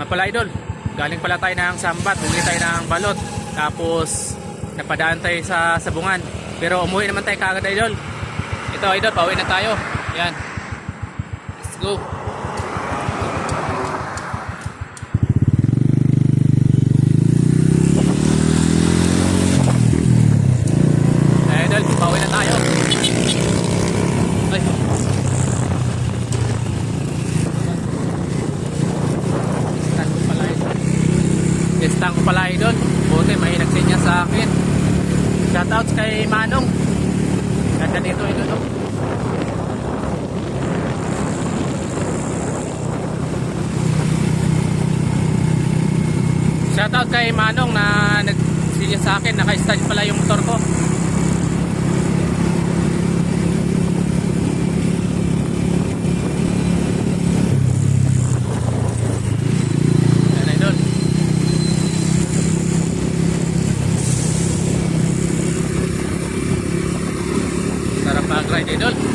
Nga pala idol, galing pala tayo ng sambat, bumili tayo ng balot. Tapos, napadaan tayo sa sabungan. Pero umuwi naman tayo kagad idol. Ito idol, pauwi na tayo. Yan. Let's go. Eh, idol, pauwi na tayo. Ay. Testang ko pala idol. Testang ko pala idol. Buti may nagsinya sa akin. Shoutouts kay Manong. Ganda dito idol. oh. Shoutout kay Manong na nagsinya sa akin. Naka-stage pala yung motor ko. 对的。